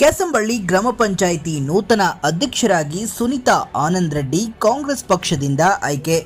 ಕೆಸಂಬಳ್ಳಿ ಗ್ರಾಮ ಪಂಚಾಯಿತಿ ನೂತನ ಅಧ್ಯಕ್ಷರಾಗಿ ಸುನೀತಾ ಆನಂದ್ ರೆಡ್ಡಿ ಕಾಂಗ್ರೆಸ್ ಪಕ್ಷದಿಂದ ಆಯ್ಕೆ.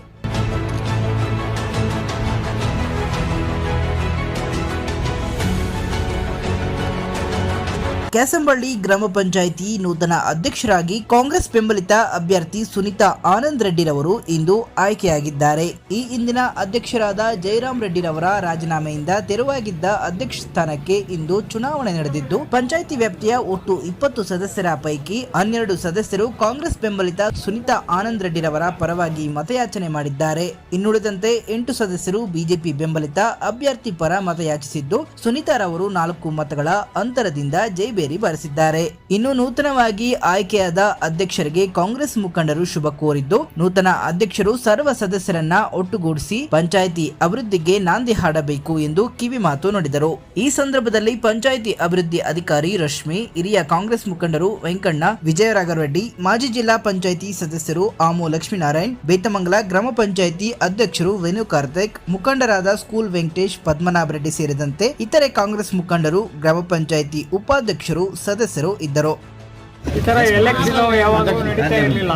ಕೆಸಂಬಳ್ಳಿ ಗ್ರಾಮ ಪಂಚಾಯಿತಿ ನೂತನ ಅಧ್ಯಕ್ಷರಾಗಿ ಕಾಂಗ್ರೆಸ್ ಬೆಂಬಲಿತ ಅಭ್ಯರ್ಥಿ ಸುನೀತಾ ಆನಂದ್ ರೆಡ್ಡಿರವರು ಇಂದು ಆಯ್ಕೆಯಾಗಿದ್ದಾರೆ. ಈ ಹಿಂದಿನ ಅಧ್ಯಕ್ಷರಾದ ಜಯರಾಮ್ ರೆಡ್ಡಿರವರ ರಾಜೀನಾಮೆಯಿಂದ ತೆರವಾಗಿದ್ದ ಅಧ್ಯಕ್ಷ ಸ್ಥಾನಕ್ಕೆ ಇಂದು ಚುನಾವಣೆ ನಡೆದಿದ್ದು, ಪಂಚಾಯಿತಿ ವ್ಯಾಪ್ತಿಯ ಒಟ್ಟು ಇಪ್ಪತ್ತು ಸದಸ್ಯರ ಪೈಕಿ ಹನ್ನೆರಡು ಸದಸ್ಯರು ಕಾಂಗ್ರೆಸ್ ಬೆಂಬಲಿತ ಸುನಿತಾ ಆನಂದ್ ರೆಡ್ಡಿರವರ ಪರವಾಗಿ ಮತಯಾಚನೆ ಮಾಡಿದ್ದಾರೆ. ಇನ್ನುಳಿದಂತೆ ಎಂಟು ಸದಸ್ಯರು ಬಿಜೆಪಿ ಬೆಂಬಲಿತ ಅಭ್ಯರ್ಥಿ ಪರ ಮತಯಾಚಿಸಿದ್ದು, ಸುನೀತಾರವರು ನಾಲ್ಕು ಮತಗಳ ಅಂತರದಿಂದ ಜೈಬೇರಿ ಬಾರಿಸಿದ್ದಾರೆ. ಇನ್ನು ನೂತನವಾಗಿ ಆಯ್ಕೆಯಾದ ಅಧ್ಯಕ್ಷರಿಗೆ ಕಾಂಗ್ರೆಸ್ ಮುಖಂಡರು ಶುಭ ಕೋರಿದ್ದು, ನೂತನ ಅಧ್ಯಕ್ಷರು ಸರ್ವ ಸದಸ್ಯರನ್ನ ಒಟ್ಟುಗೂಡಿಸಿ ಪಂಚಾಯಿತಿ ಅಭಿವೃದ್ಧಿಗೆ ನಾಂದಿ ಹಾಡಬೇಕು ಎಂದು ಕಿವಿ ಮಾತು ನುಡಿದರು. ಈ ಸಂದರ್ಭದಲ್ಲಿ ಪಂಚಾಯಿತಿ ಅಭಿವೃದ್ಧಿ ಅಧಿಕಾರಿ ರಶ್ಮಿ, ಹಿರಿಯ ಕಾಂಗ್ರೆಸ್ ಮುಖಂಡರು ವೆಂಕಣ್ಣ, ವಿಜಯರಾಘವರೆಡ್ಡಿ, ಮಾಜಿ ಜಿಲ್ಲಾ ಪಂಚಾಯಿತಿ ಸದಸ್ಯರು ಆಮು ಲಕ್ಷ್ಮೀನಾರಾಯಣ್, ಬೇತಮಂಗಲ ಗ್ರಾಮ ಪಂಚಾಯಿತಿ ಅಧ್ಯಕ್ಷರು ವೇಣು ಕಾರ್ತಿಕ್, ಮುಖಂಡರಾದ ಸ್ಕೂಲ್ ವೆಂಕಟೇಶ್ ಪದ್ಮನಾಭ ರೆಡ್ಡಿ ಸೇರಿದಂತೆ ಇತರೆ ಕಾಂಗ್ರೆಸ್ ಮುಖಂಡರು, ಗ್ರಾಮ ಪಂಚಾಯಿತಿ ಉಪಾಧ್ಯಕ್ಷರು ಸದಸ್ಯರು ಇದ್ದರು. ಈ ಥರ ಎಲೆಕ್ಷನ್ ಯಾವಾಗಲೂ ನಡೀತಾ ಇರಲಿಲ್ಲ.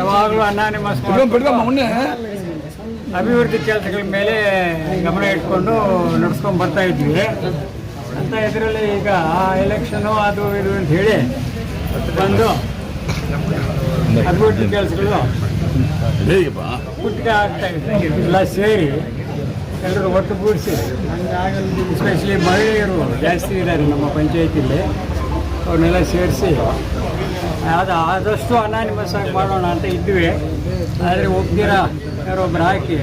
ಯಾವಾಗಲೂ ಅನಾನಿಮಸ್ ಅಭಿವೃದ್ಧಿ ಕೆಲಸಗಳ ಮೇಲೆ ಗಮನ ಇಟ್ಕೊಂಡು ನಡ್ಸ್ಕೊಂಡು ಬರ್ತಾ ಇದ್ವಿ. ಅಂತ ಇದರಲ್ಲಿ ಈಗ ಎಲೆಕ್ಷನು ಅದು ಇದು ಅಂತ ಹೇಳಿ ಬಂದು ಅಭಿವೃದ್ಧಿ ಕೆಲಸಗಳು ಕುಟ್ಟಿಗೆ ಆಗ್ತಾ ಇದೆ ಎಲ್ಲ ಸೇರಿ ಎಲ್ಲರೂ ಒಟ್ಟುಗೂಡಿಸಿ ಎಸ್ಪೆಷಲಿ ಮಹಿಳೆಯರು, ಜಾಸ್ತಿ ಇದ್ದಾರೆ ನಮ್ಮ ಪಂಚಾಯತಿಲಿ. ಅವ್ರನ್ನೆಲ್ಲ ಸೇರಿಸಿ. ಅದು ಆದಷ್ಟು ಅನಾನಿಮಸ್ ಆಗಿ ಮಾಡೋಣ ಅಂತ ಇದ್ವಿ. ಆದರೆ ಒಪ್ದಿರ ಯಾರೊಬ್ಬರು ಹಾಕಿ,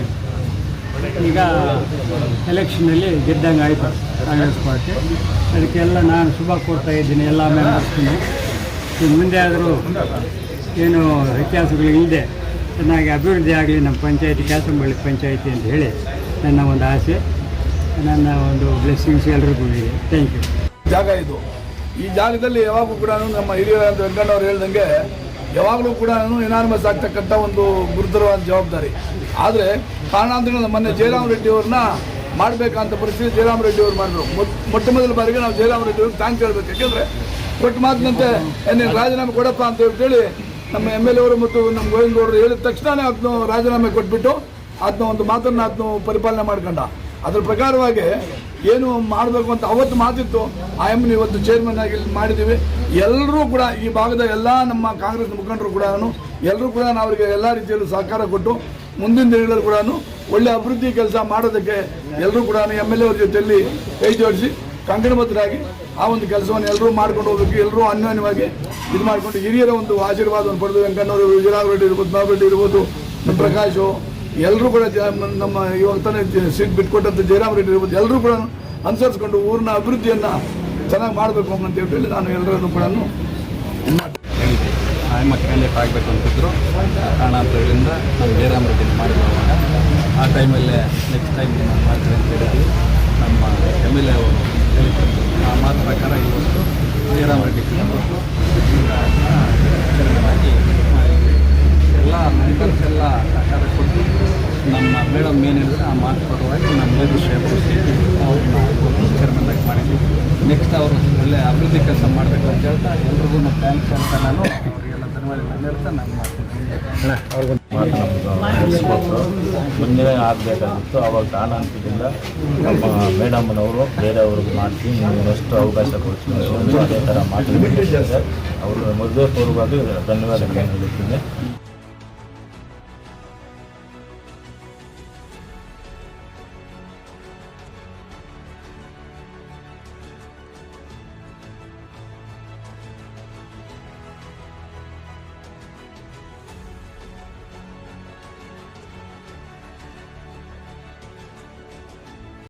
ಈಗ ಎಲೆಕ್ಷನಲ್ಲಿ ಗೆದ್ದಂಗೆ ಆಯಿತು ಕಾಂಗ್ರೆಸ್ ಪಾರ್ಟಿ. ಅದಕ್ಕೆಲ್ಲ ನಾನು ಶುಭ ಕೊಡ್ತಾ ಇದ್ದೀನಿ ಎಲ್ಲ ಮೆಂಬರ್ಸ್ಗೂ ಇನ್ನು ಮುಂದೆ ಆದರೂ ಏನು ವ್ಯತ್ಯಾಸಗಳು ಇಲ್ಲದೆ ಚೆನ್ನಾಗಿ ಅಭಿವೃದ್ಧಿ ಆಗಲಿ ನಮ್ಮ ಪಂಚಾಯತಿ ಕ್ಯಾಸಂಬಳ್ಳಿ ಪಂಚಾಯತಿ ಅಂತ ಹೇಳಿ. ನನ್ನ ಒಂದು ಆಸೆ, ನನ್ನ ಒಂದು ಬ್ಲೆಸ್ಸಿಂಗ್ಸ್ ಎಲ್ರಿಗೂ ಇದೆ. ಥ್ಯಾಂಕ್ ಯು ಜಾಗ ಇದು. ಈ ಜಾಗದಲ್ಲಿ ಯಾವಾಗಲೂ ಕೂಡ ನಮ್ಮ ಹಿರಿಯರಾದ ವೆಂಕಣ್ಣವ್ರು ಹೇಳ್ದಂಗೆ ಯಾವಾಗಲೂ ಕೂಡ ಇನಾನಿಮಸ್ ಆಗ್ತಕ್ಕಂಥ ಒಂದು ಗುರುತರವಾದ ಜವಾಬ್ದಾರಿ. ಆದರೆ ಕಾರಣಾಂತರಗಳು ಮೊನ್ನೆ ಜಯರಾಮ್ ರೆಡ್ಡಿ ಅವ್ರನ್ನ ಮಾಡಬೇಕಂತ ಪರಿಸ್ಥಿತಿ ಜಯರಾಮ್ ರೆಡ್ಡಿ ಅವ್ರು ಮಾಡಿದ್ರು. ಮೊಟ್- ಮೊಟ್ಟ ಮೊದಲ ಬಾರಿಗೆ ನಾವು ಜಯರಾಮ್ ರೆಡ್ಡಿ ಅವ್ರಿಗೆ ಥ್ಯಾಂಕ್ಸ್ ಹೇಳ್ಬೇಕು. ಯಾಕೆಂದರೆ ಕೊಟ್ಟ ಮಾತಿನಂತೆ ಏನೇನು ರಾಜೀನಾಮೆ ಕೊಡಪ್ಪ ಅಂತ ಹೇಳಿ ನಮ್ಮ ಎಂ ಎಲ್ ಎ ಅವರು ಮತ್ತು ನಮ್ಮ ಗೋವಿಂದ ಗೌಡರು ಹೇಳಿದ ತಕ್ಷಣವೇ ಅದನ್ನು ರಾಜೀನಾಮೆ ಕೊಟ್ಬಿಟ್ಟು ಅದನ್ನ ಒಂದು ಮಾತನ್ನು ಅದನ್ನು ಪರಿಪಾಲನೆ ಮಾಡ್ಕೊಂಡ. ಅದ್ರ ಪ್ರಕಾರವಾಗಿ ಏನು ಮಾಡಬೇಕು ಅಂತ ಅವತ್ತು ಮಾತಿತ್ತು. ಆ ಎಂ ಇವತ್ತು ಚೇರ್ಮನ್ ಆಗಿ ಮಾಡಿದ್ದೀವಿ ಎಲ್ಲರೂ ಕೂಡ ಈ ಭಾಗದ ಎಲ್ಲ ನಮ್ಮ ಕಾಂಗ್ರೆಸ್ ಮುಖಂಡರು ಕೂಡ ಎಲ್ಲರೂ ಕೂಡ ನಾವು ಅವರಿಗೆ ಎಲ್ಲ ರೀತಿಯಲ್ಲೂ ಸಹಕಾರ ಕೊಟ್ಟು, ಮುಂದಿನ ದಿನಗಳಲ್ಲಿ ಕೂಡ ಒಳ್ಳೆ ಅಭಿವೃದ್ಧಿ ಕೆಲಸ ಮಾಡೋದಕ್ಕೆ ಎಲ್ಲರೂ ಕೂಡ ಎಂ ಎಲ್ ಎ ಅವ್ರ ಜೊತೆಯಲ್ಲಿ ಕೈ ಜೋಡಿಸಿ, ಕಂಕಣಬದ್ಧರಾಗಿ ಆ ಒಂದು ಕೆಲಸವನ್ನು ಎಲ್ಲರೂ ಮಾಡ್ಕೊಂಡು ಹೋಗಬೇಕು. ಎಲ್ಲರೂ ಅನ್ಯೋನ್ಯವಾಗಿ ಇದು ಮಾಡಿಕೊಂಡು ಹಿರಿಯರ ಒಂದು ಆಶೀರ್ವಾದವನ್ನು ಪಡೆದು ವೆಂಕಣ್ಣವರು ವಿಜಯರಾಘ ರೆಡ್ಡಿ ಇರ್ಬೋದು ಬಾಬು ರೆಡ್ಡಿ ಇರ್ಬೋದು, ಪ್ರಕಾಶು ಎಲ್ಲರೂ ಕೂಡ ನಮ್ಮ ಇವಾಗ ತಾನೇ ಸೀಟ್ ಬಿಟ್ಕೊಟ್ಟಂಥ ಜಯರಾಮ್ ರೆಡ್ಡಿ ಇರ್ಬೋದು ಎಲ್ಲರೂ ಕೂಡ ಅನುಸರಿಸ್ಕೊಂಡು ಊರಿನ ಅಭಿವೃದ್ಧಿಯನ್ನು ಚೆನ್ನಾಗಿ ಮಾಡಬೇಕು ಅಂತ ಹೇಳಿ ನಾನು ಎಲ್ಲರನ್ನು ಕೂಡ ಆಯಮ್ಮ ಕ್ಯಾಂಡಿಡೇಟ್ ಆಗಬೇಕು ಅಂತಿದ್ರು ಕಾರಣಾಂತರಗಳಿಂದ ನಮ್ಮ ಜಯರಾಮ್ ರೆಡ್ಡಿ ಮಾಡಿರುವಾಗ ಆ ಟೈಮಲ್ಲೇ ನೆಕ್ಸ್ಟ್ ಟೈಮ್ ನಾನು ಮಾಡ್ತೀನಿ ಅಂತ ಹೇಳಿದ್ವಿ ನಮ್ಮ ಎಂ ಎಲ್ ಎ ಅವರು ಹೇಳಿಕೊಂಡು ಆ ಮಾತು ಪ್ರಕಾರ ಇವತ್ತು ಜಯರಾಮ್ ರೆಡ್ಡಿ ಎಲ್ಲ ಎಲ್ಲ ಮೇಡಮ್ ಏನು ಹೇಳಿದ್ರೆ ಆ ಮಾತು ಪರವಾಗಿ ನಮ್ಮ ಲೀಡರ್ಶಿಪ್ ಅವ್ರನ್ನ ಚೇರ್ಮನ್ ಆಗಿ ಮಾಡಿದ್ವಿ ನೆಕ್ಸ್ಟ್ ಅವರು ಒಳ್ಳೆ ಅಭಿವೃದ್ಧಿ ಕೆಲಸ ಮಾಡಬೇಕು ಅಂತ ಹೇಳ್ತಾ ಎಲ್ರಿಗೂ ನಮ್ಮ ಥ್ಯಾಂಕ್ಸ್ ಅಂತ ನಾನು ಅವರಿಗೆಲ್ಲ ಧನ್ಯವಾದ ಹೇಳ್ತಾ ನಾನು ಮಾಡ್ತೀನಿ ಆಗಬೇಕಾಗಿತ್ತು, ಅವಾಗ ಕಾರಣಾಂತರದಿಂದ ನಮ್ಮ ಮೇಡಮ್ನವರು ಬೇರೆಯವ್ರಿಗೆ ಮಾಡಿಸಿ ನೀವು ಇನ್ನಷ್ಟು ಅವಕಾಶ ಕೊಡ್ತೀನಿ ಅದೇ ಥರ ಅವ್ರ ಅವರು ಮೊದಲೇ ಪೂರ್ವವಾಗಿ ಧನ್ಯವಾದಗಳನ್ನು ಹೇಳುತ್ತೇನೆ.